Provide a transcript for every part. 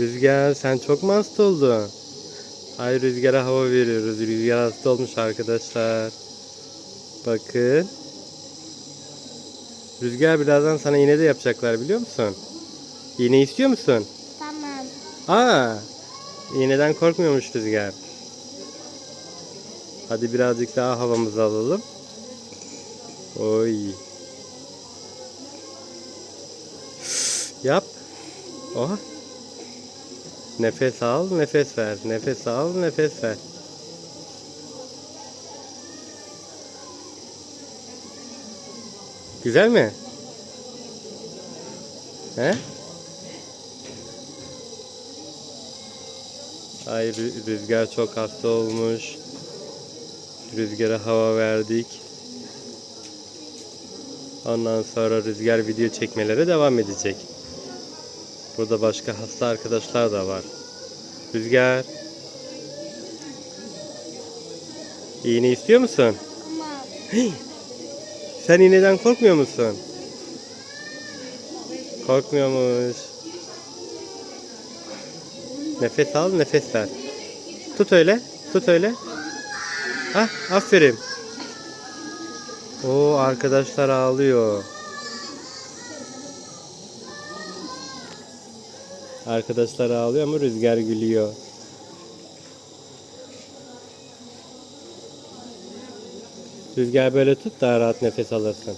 Rüzgar sen çok mu hasta oldun? Ay rüzgara hava veriyoruz. Rüzgar hasta olmuş arkadaşlar. Bakın. Rüzgar birazdan sana iğne de yapacaklar biliyor musun? İğne istiyor musun? Tamam. Aa, iğneden korkmuyormuş Rüzgar. Hadi birazcık daha havamızı alalım. Oy. Yap. Oha. Nefes al, nefes ver. Nefes al, nefes ver. Güzel mi? He? Ay rü- rüzgar çok hasta olmuş. Rüzgara hava verdik. Ondan sonra rüzgar video çekmelere devam edecek. Burada başka hasta arkadaşlar da var. Rüzgar. İğne istiyor musun? Tamam. Sen iğneden korkmuyor musun? Korkmuyormuş. Nefes al, nefes ver. Tut öyle, tut öyle. Ah, aferin. Oo, arkadaşlar ağlıyor. Arkadaşlar ağlıyor ama rüzgar gülüyor. Rüzgar böyle tut daha rahat nefes alırsın.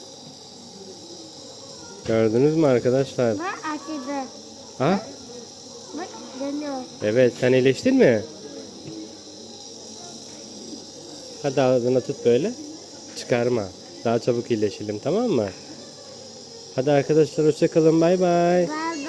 Gördünüz mü arkadaşlar? Bak açıldı. Ha? Bak dönüyor. Evet sen iyileştin mi? Hadi ağzına tut böyle. Çıkarma. Daha çabuk iyileşelim tamam mı? Hadi arkadaşlar hoşçakalın bay bay. Bye.